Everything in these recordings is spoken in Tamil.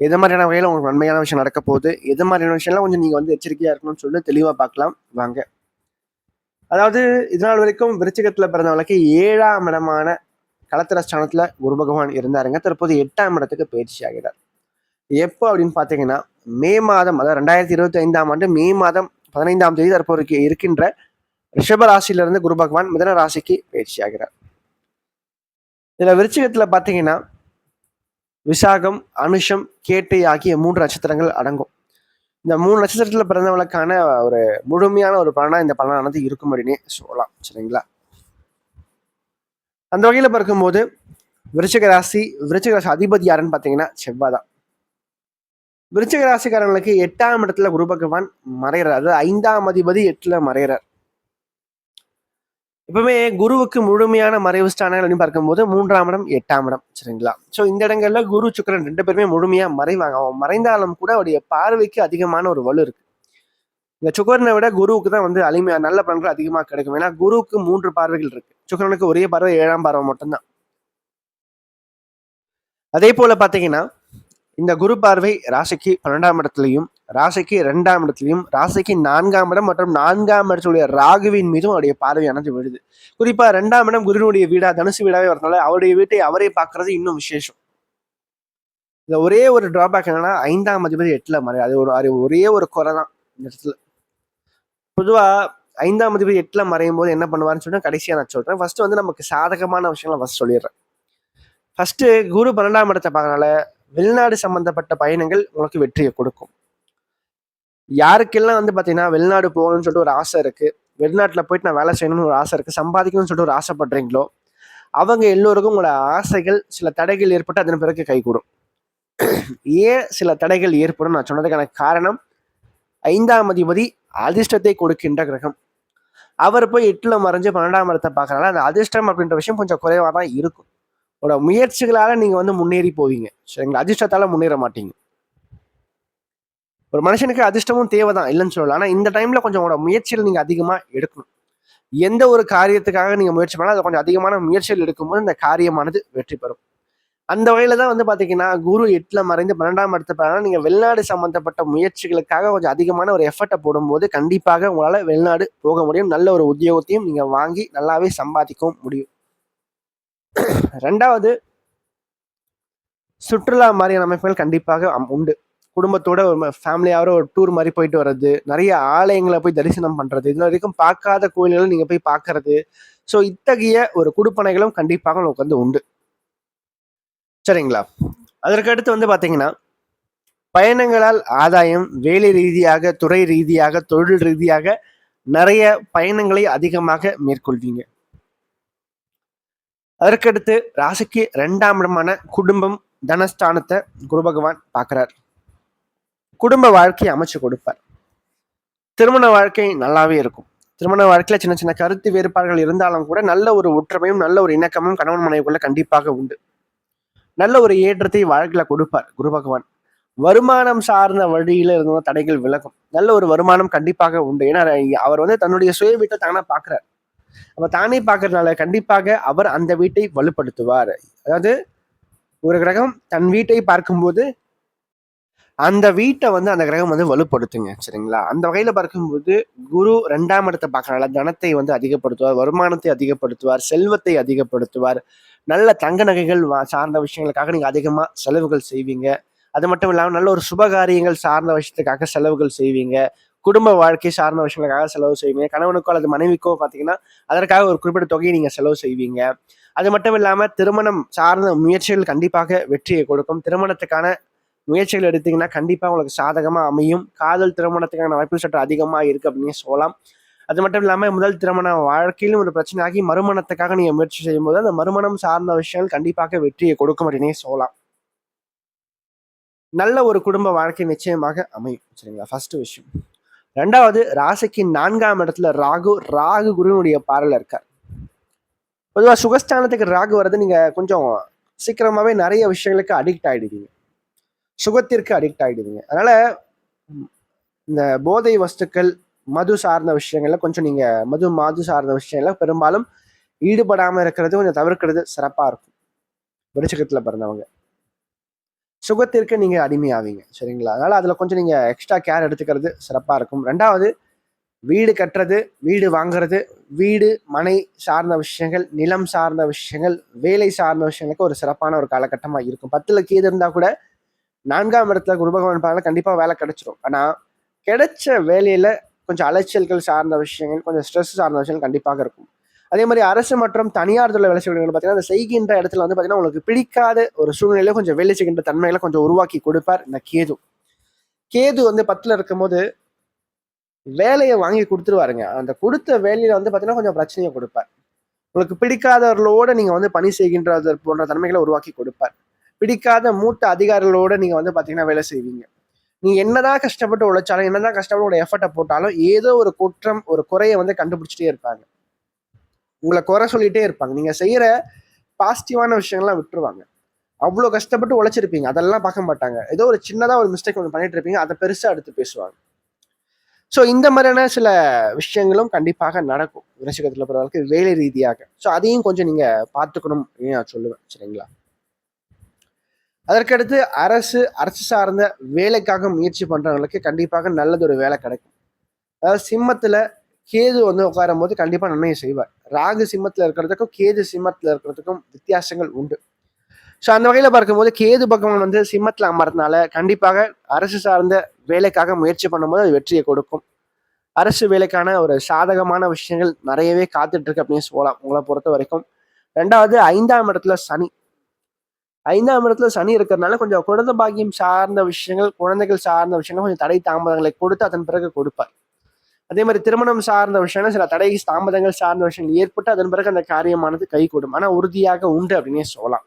எது மாதிரியான வகையில் உங்களுக்கு நன்மையான விஷயம் நடக்க போகுது எது மாதிரியான விஷயம்லாம் கொஞ்சம் நீங்கள் வந்து எச்சரிக்கையாக இருக்கணும்னு சொல்லிட்டு தெளிவாக பார்க்கலாம். வாங்க. அதாவது இதனால் வரைக்கும் விருச்சிகத்தில் வழக்கு ஏழாம் இடமான களத்திர ஸ்தானத்தில் குரு பகவான் இருந்தாருங்க. தற்போது எட்டாம் இடத்துக்கு பயிற்சி ஆகிறார். எப்போ அப்படின்னு பார்த்தீங்கன்னா மே மாதம் அதாவது ரெண்டாயிரத்தி இருபத்தி ஐந்தாம் ஆண்டு மே மாதம் பதினைந்தாம் தேதி தற்போது இருக்கின்ற ரிஷப ராசியிலிருந்து குரு பகவான் மிதன ராசிக்கு பயிற்சி ஆகிறார். இதில் விருச்சிகத்தில் பார்த்தீங்கன்னா விசாகம் அனுஷம் கேட்டை ஆகிய மூன்று நட்சத்திரங்கள் அடங்கும். இந்த மூணு நட்சத்திரத்தில் பிறந்தவங்களுக்கான ஒரு முழுமையான ஒரு பலனா இந்த பலனானது இருக்கும் அப்படின்னே சொல்லலாம். சரிங்களா? அந்த வகையில் பார்க்கும்போது விருச்சிக ராசி விருச்சிக ராசி அதிபதி யாருன்னு பார்த்தீங்கன்னா செவ்வாய் தான் விருச்சிக ராசிக்காரங்களுக்கு எட்டாம் இடத்துல குரு பகவான் மறைகிறார் அதாவது ஐந்தாம் அதிபதி எட்டுல மறைகிறார் எப்பவுமே குருவுக்கு முழுமையான மறைவு ஸ்தானங்கள் அப்படின்னு பார்க்கும்போது மூன்றாம் இடம் எட்டாம் இடம் சரிங்களா? ஸோ இந்த இடங்கள்ல குரு சுக்கரன் ரெண்டு பேருமே முழுமையா மறைவாங்க. அவன் மறைந்தாலும் கூட அவருடைய பார்வைக்கு அதிகமான ஒரு வலு இருக்கு. இந்த சுக்கரனை விட குருவுக்கு தான் வந்து அலிமையா நல்ல பலன்கள் அதிகமாக கிடைக்கும். ஏன்னா குருவுக்கு மூன்று பார்வைகள் இருக்கு. சுக்கரனுக்கு ஒரே பார்வை ஏழாம் பார்வை மட்டும்தான். அதே போல பாத்தீங்கன்னா இந்த குரு பார்வை ராசிக்கு பன்னெண்டாம் இடத்துலையும் ராசிக்கு ரெண்டாம் இடத்துலையும் ராசிக்கு நான்காம் இடம் மற்றும் நான்காம் இடத்துடைய ராகுவின் மீதும் அவருடைய பார்வையானது விழுது. குறிப்பா ரெண்டாம் இடம் குருவினுடைய வீடா தனுசு வீடாவே வரதுனால அவருடைய வீட்டை அவரே பார்க்கறது இன்னும் விசேஷம். இந்த ஒரே ஒரு டிராபேக் என்னன்னா ஐந்தாம் அதிபதி எட்டுல மறை அது ஒரு அது ஒரே ஒரு குறை தான் இந்த இடத்துல. பொதுவா ஐந்தாம் அதிபதி எட்டுல மறையும் போது என்ன பண்ணுவாருன்னு சொன்னா கடைசியா நான் சொல்றேன். ஃபர்ஸ்ட் வந்து நமக்கு சாதகமான விஷயங்களை ஃபர்ஸ்ட் சொல்லிடுறேன். ஃபர்ஸ்ட் குரு பன்னெண்டாம் இடத்தை பார்க்கறனால வெளிநாடு சம்பந்தப்பட்ட பயணங்கள் உங்களுக்கு வெற்றியை கொடுக்கும். யாருக்கெல்லாம் வந்து பார்த்தீங்கன்னா வெளிநாடு போகணும்னு சொல்லிட்டு ஒரு ஆசை இருக்கு வெளிநாட்டில் போயிட்டு நான் வேலை செய்யணும்னு ஒரு ஆசை இருக்கு சம்பாதிக்கணும்னு சொல்லிட்டு ஒரு ஆசைப்படுறீங்களோ அவங்க எல்லோருக்கும் உங்களோட ஆசைகள் சில தடைகள் ஏற்பட்டு அதன் பிறகு கைகூடும் ஏன் சில தடைகள் ஏற்படும்? நான் சொன்னதுக்கான காரணம் ஐந்தாம் அதிபதி அதிர்ஷ்டத்தை கொடுக்கின்ற கிரகம். அவர் போய் எட்டுல மறைஞ்சு பன்னெண்டாம் இடத்தை பார்க்கறனால அந்த அதிர்ஷ்டம் அப்படின்ற விஷயம் கொஞ்சம் குறைவாக தான் இருக்கும். உங்களோட முயற்சிகளால் நீங்கள் வந்து முன்னேறி போவீங்க. சரிங்களா அதிர்ஷ்டத்தால் முன்னேற மாட்டீங்க. ஒரு மனுஷனுக்கு அதிர்ஷ்டமும் தேவை தான் இல்லைன்னு சொல்லலாம் ஆனால் இந்த டைமில் கொஞ்சம் உங்களோட முயற்சிகள் நீங்கள் அதிகமாக எடுக்கணும். எந்த ஒரு காரியத்துக்காக நீங்கள் முயற்சி பண்ணால் அதை கொஞ்சம் அதிகமான முயற்சிகள் எடுக்கும்போது இந்த காரியமானது வெற்றி பெறும். அந்த வகையில் தான் வந்து பார்த்தீங்கன்னா குரு எட்டில் மறைந்து பன்னெண்டாம் இடத்தை நீங்கள் வெளிநாடு சம்மந்தப்பட்ட முயற்சிகளுக்காக கொஞ்சம் அதிகமான ஒரு எஃபர்ட்டை போடும்போது கண்டிப்பாக உங்களால் வெளிநாடு போக முடியும். நல்ல ஒரு உத்தியோகத்தையும் நீங்கள் வாங்கி நல்லாவே சம்பாதிக்கவும் முடியும். ரெண்டாவது சுற்றுலா மாதிரியான அமைப்புகள் கண்டிப்பாக அம்- உண்டு. குடும்பத்தோட ஒரு ஃபேமிலியாவோட ஒரு டூர் மாதிரி போயிட்டு வர்றது நிறைய ஆலயங்களை போய் தரிசனம் பண்றது இது வரைக்கும் பார்க்காத கோயில்களை நீங்க போய் பார்க்கறது. ஸோ இத்தகைய ஒரு குடுப்பனைகளும் கண்டிப்பாக உங்களுக்கு வந்து உண்டு. சரிங்களா? அதற்கு அடுத்து வந்து பார்த்தீங்கன்னா பயணங்களால் ஆதாயம் வேலை ரீதியாக துறை ரீதியாக தொழில் ரீதியாக நிறைய பயணங்களை அதிகமாக மேற்கொள்வீங்க. அதற்கடுத்து ராசிக்கு ரெண்டாம் இடமான குடும்பம் தனஸ்தானத்தை குரு பகவான் பார்க்கிறார். குடும்ப வாழ்க்கையை அமைச்சு கொடுப்பார். திருமண வாழ்க்கை நல்லாவே இருக்கும். திருமண வாழ்க்கையில சின்ன சின்ன கருத்து வேறுபாடுகள் இருந்தாலும் கூட நல்ல ஒரு ஒற்றுமையும் நல்ல ஒரு இணக்கமும் கணவன் மனைவிக்குள்ள கண்டிப்பாக உண்டு. நல்ல ஒரு ஏற்றத்தை வாழ்க்கையில கொடுப்பார் குரு பகவான். வருமானம் சார்ந்த வழியில இருந்த தடைகள் விலகும். நல்ல ஒரு வருமானம் கண்டிப்பாக உண்டு. ஏன்னா அவர் வந்து தன்னுடைய சுய வீட்டை தானே பாக்குறாரு அப்ப தானே பார்க்கறதுனால கண்டிப்பாக அவர் அந்த வீட்டை வலுப்படுத்துவார். அதாவது ஒரு கிரகம் தன் வீட்டை பார்க்கும்போது அந்த வீட்டை வந்து அந்த கிரகம் வந்து வலுப்படுத்துங்க சரிங்களா? அந்த வகையில பார்க்கும்போது குரு ரெண்டாம் இடத்தை பார்க்கறனால தனத்தை வந்து அதிகப்படுத்துவார் வருமானத்தை அதிகப்படுத்துவார் செல்வத்தை அதிகப்படுத்துவார். நல்ல தங்க நகைகள் வா- சார்ந்த விஷயங்களுக்காக நீங்க அதிகமா செலவுகள் செய்வீங்க. அது மட்டும் இல்லாமல் நல்ல ஒரு சுபகாரியங்கள் சார்ந்த விஷயத்துக்காக செலவுகள் செய்வீங்க. குடும்ப வாழ்க்கை சார்ந்த விஷயங்களுக்காக செலவு செய்வீங்க. கணவனுக்கோ அல்லது மனைவிக்கோ பார்த்தீங்கன்னா அதற்காக ஒரு குறிப்பிட்ட தொகையை நீங்கள் செலவு செய்வீங்க. அது மட்டும் இல்லாமல் திருமணம் சார்ந்த முயற்சிகள் கண்டிப்பாக வெற்றியை கொடுக்கும். திருமணத்துக்கான முயற்சிகள் எடுத்தீங்கன்னா கண்டிப்பாக உங்களுக்கு சாதகமாக அமையும். காதல் திருமணத்துக்கான வாய்ப்பு சற்று அதிகமாக இருக்குது அப்படின்னு சொல்லலாம். அது மட்டும் இல்லாமல் முதல் திருமண வாழ்க்கையிலும் ஒரு பிரச்சனையாகி மறுமணத்துக்காக நீங்கள் முயற்சி செய்யும்போது அந்த மறுமணம் சார்ந்த விஷயங்கள் கண்டிப்பாக வெற்றியை கொடுக்கும் அப்படின்னே சொல்லலாம். நல்ல ஒரு குடும்ப வாழ்க்கை நிச்சயமாக அமையும். சரிங்களா? ஃபர்ஸ்ட் விஷயம். ரெண்டாவது ராசிக்கு நான்காம் இடத்துல ராகு ராகு குருவினுடைய பார்வையில் இருக்கார். பொதுவாக சுகஸ்தானத்துக்கு ராகு வர்றது நீங்கள் கொஞ்சம் சீக்கிரமாகவே நிறைய விஷயங்களுக்கு அடிக்ட் ஆகிடுவீங்க சுகத்திற்கு அடிக்ட் ஆகிடுவீங்க அதனால் இந்த போதை வஸ்துக்கள் மது சார்ந்த விஷயங்கள்ல கொஞ்சம் நீங்கள் மது மாது சார்ந்த விஷயங்கள்ல பெரும்பாலும் ஈடுபடாமல் இருக்கிறது கொஞ்சம் தவிர்க்கிறது சிறப்பாக இருக்கும். விருச்சகத்தில் பிறந்தவங்க. சுகத்திற்கு நீங்கள் அடிமையாவீங்க. சரிங்களா? அதனால் அதில் கொஞ்சம் நீங்கள் எக்ஸ்ட்ரா கேர் எடுத்துக்கிறது சிறப்பாக இருக்கும். ரெண்டாவது வீடு கட்டுறது வீடு வாங்குறது வீடு மனை சார்ந்த விஷயங்கள் நிலம் சார்ந்த விஷயங்கள் வேலை சார்ந்த விஷயங்களுக்கு ஒரு சிறப்பான ஒரு காலகட்டமாக இருக்கும். பத்தில் கீது இருந்தால் கூட நான்காம் இடத்துல குருபகவன் பகவான் கண்டிப்பாக வேலை கிடைச்சிரும். ஆனால் கிடைச்ச வேலையில் கொஞ்சம் அலைச்சல்கள் சார்ந்த விஷயங்கள் கொஞ்சம் ஸ்ட்ரெஸ் சார்ந்த விஷயங்கள் கண்டிப்பாக இருக்கும். அதே மாதிரி அரசு மற்றும் தனியார் துறை வேலை செய்யணும் பார்த்தீங்கன்னா அந்த செய்கின்ற இடத்துல வந்து பார்த்தீங்கன்னா உங்களுக்கு பிடிக்காத ஒரு சூழ்நிலையில கொஞ்சம் வேலை செய்கின்ற தன்மைகளை கொஞ்சம் உருவாக்கி கொடுப்பார் இந்த கேது. கேது வந்து பத்தில் இருக்கும்போது வேலையை வாங்கி கொடுத்துருவாருங்க. அந்த கொடுத்த வேலையில வந்து பார்த்தீங்கன்னா கொஞ்சம் பிரச்சனையை கொடுப்பார். உங்களுக்கு பிடிக்காதவர்களோட நீங்க வந்து பணி செய்கின்றது போன்ற தன்மைகளை உருவாக்கி கொடுப்பார். பிடிக்காத மூத்த அதிகாரிகளோட நீங்க வந்து பாத்தீங்கன்னா வேலை செய்வீங்க. நீங்க என்னதான் கஷ்டப்பட்டு உழைச்சாலும் என்னதான் கஷ்டப்பட்டு ஒரு எஃபர்ட்டை போட்டாலும் ஏதோ ஒரு குற்றம் ஒரு குறையை வந்து கண்டுபிடிச்சிட்டே இருப்பாங்க. உங்களை குறை சொல்லிட்டே இருப்பாங்க. நீங்க செய்யற பாசிட்டிவான விஷயங்கள்லாம் விட்டுருவாங்க. அவ்வளோ கஷ்டப்பட்டு உழைச்சிருப்பீங்க. அதெல்லாம் பார்க்க மாட்டாங்க. ஏதோ ஒரு சின்னதாக ஒரு மிஸ்டேக் ஒன்று பண்ணிட்டு இருப்பீங்க. அதை பெருசாக எடுத்து பேசுவாங்க. ஸோ இந்த மாதிரியான சில விஷயங்களும் கண்டிப்பாக நடக்கும். விருச்சிகத்தில் பொறுத்தவரைக்கு வேலை ரீதியாக. ஸோ அதையும் கொஞ்சம் நீங்கள் பார்த்துக்கணும் அப்படின்னு நான் சொல்லுவேன். சரிங்களா? அதற்கடுத்து அரசு அரசு சார்ந்த வேலைக்காக முயற்சி பண்ணுறவங்களுக்கு கண்டிப்பாக நல்லது ஒரு வேலை கிடைக்கும். அதாவது சிம்மத்தில் கேது வந்து உட்காரும் போது கண்டிப்பாக நன்மையை செய்வார். ராகு சிம்மத்தில் இருக்கிறதுக்கும் கேது சிம்மத்தில் இருக்கிறதுக்கும் வித்தியாசங்கள் உண்டு. ஸோ அந்த வகையில் பார்க்கும்போது கேது பகவான் வந்து சிம்மத்தில் அமர்றதுனால கண்டிப்பாக அரசு சார்ந்த வேலைக்காக முயற்சி பண்ணும்போது அது வெற்றியை கொடுக்கும். அரசு வேலைக்கான ஒரு சாதகமான விஷயங்கள் நிறையவே காத்துட்டு இருக்கு அப்படின்னு சொல்லலாம் உங்களை பொறுத்த வரைக்கும். ரெண்டாவது ஐந்தாம் இடத்துல சனி. ஐந்தாம் இடத்துல சனி இருக்கிறதுனால கொஞ்சம் குழந்தை பாக்கியம் சார்ந்த விஷயங்கள் குழந்தைகள் சார்ந்த விஷயங்கள் கொஞ்சம் தடை தாமதங்களை கொடுத்து அதன் பிறகு கொடுப்பார். அதே மாதிரி திருமணம் சார்ந்த விஷயம் சில தடை தாமதங்கள் சார்ந்த விஷயங்கள் ஏற்பட்டு அதன் பிறகு அந்த காரியமானது கைகூடும். ஆனால் உறுதியாக உண்டு அப்படின்னே சொல்லலாம்.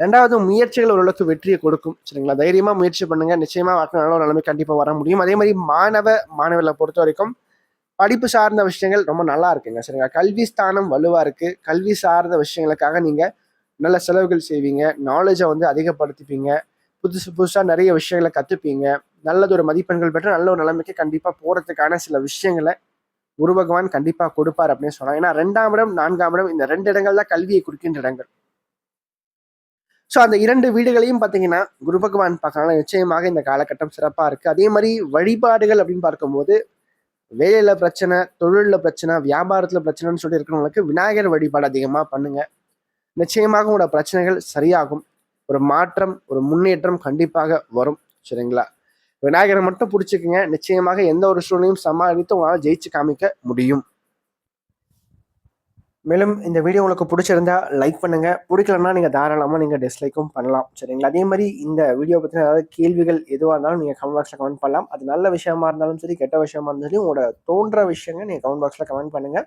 ரெண்டாவது முயற்சிகள் ஓரளவுக்கு வெற்றியை கொடுக்கும். சரிங்களா? தைரியமா முயற்சி பண்ணுங்க. நிச்சயமா வாக்கு ஒரு நிலைமை கண்டிப்பா வர முடியும். அதே மாதிரி மாணவ மாணவர்களை பொறுத்த வரைக்கும் படிப்பு சார்ந்த விஷயங்கள் ரொம்ப நல்லா இருக்குங்க. சரிங்களா? கல்வி ஸ்தானம் வலுவா இருக்கு. கல்வி சார்ந்த விஷயங்களுக்காக நீங்க நல்ல செலவுகள் செய்வீங்க. நாலேஜை வந்து அதிகப்படுத்திப்பீங்க. புதுசு புதுசாக நிறைய விஷயங்களை கற்றுப்பீங்க நல்லதொரு மதிப்பெண்கள் பெற்று நல்ல ஒரு நிலைமைக்கு கண்டிப்பாக போகிறதுக்கான சில விஷயங்களை குரு பகவான் கண்டிப்பாக கொடுப்பார் அப்படின்னு சொன்னாங்க ஏன்னா ரெண்டாம் இடம் நான்காம் இடம் இந்த ரெண்டு இடங்கள் தான் கல்வியை குறிக்கின்ற இடங்கள். ஸோ அந்த இரண்டு வீடுகளையும் பார்த்தீங்கன்னா குரு பகவான் பார்க்கலாம் நிச்சயமாக இந்த காலகட்டம் சிறப்பாக இருக்குது அதே மாதிரி வழிபாடுகள் அப்படின்னு பார்க்கும்போது வேலையில் பிரச்சனை தொழிலில் பிரச்சனை வியாபாரத்தில் பிரச்சனைன்னு சொல்லி இருக்கிறவங்களுக்கு விநாயகர் வழிபாடு அதிகமாக பண்ணுங்க. நிச்சயமாக உங்களோட பிரச்சனைகள் சரியாகும். ஒரு மாற்றம் ஒரு முன்னேற்றம் கண்டிப்பாக வரும் சரிங்களா? விநாயகரை மட்டும் பிடிச்சிக்கங்க. நிச்சயமாக எந்த ஒரு சூழ்நிலையும் சமாளித்து உங்களால் ஜெயிச்சு காமிக்க முடியும். மேலும் இந்த வீடியோ உங்களுக்கு பிடிச்சிருந்தா லைக் பண்ணுங்க. பிடிக்கலன்னா நீங்கள் தாராளமாக நீங்கள் டிஸ்லைக்கும் பண்ணலாம் சரிங்களா? அதே மாதிரி இந்த வீடியோ பற்றின ஏதாவது கேள்விகள் எதுவாக இருந்தாலும் நீங்கள் கமெண்ட் பாக்ஸில் கமெண்ட் பண்ணலாம். அது நல்ல விஷயமா இருந்தாலும் சரி கெட்ட விஷயமா இருந்தாலும் உங்களோட தோன்ற விஷயங்கள் நீங்கள் கமெண்ட் பாக்ஸில் கமெண்ட் பண்ணுங்கள்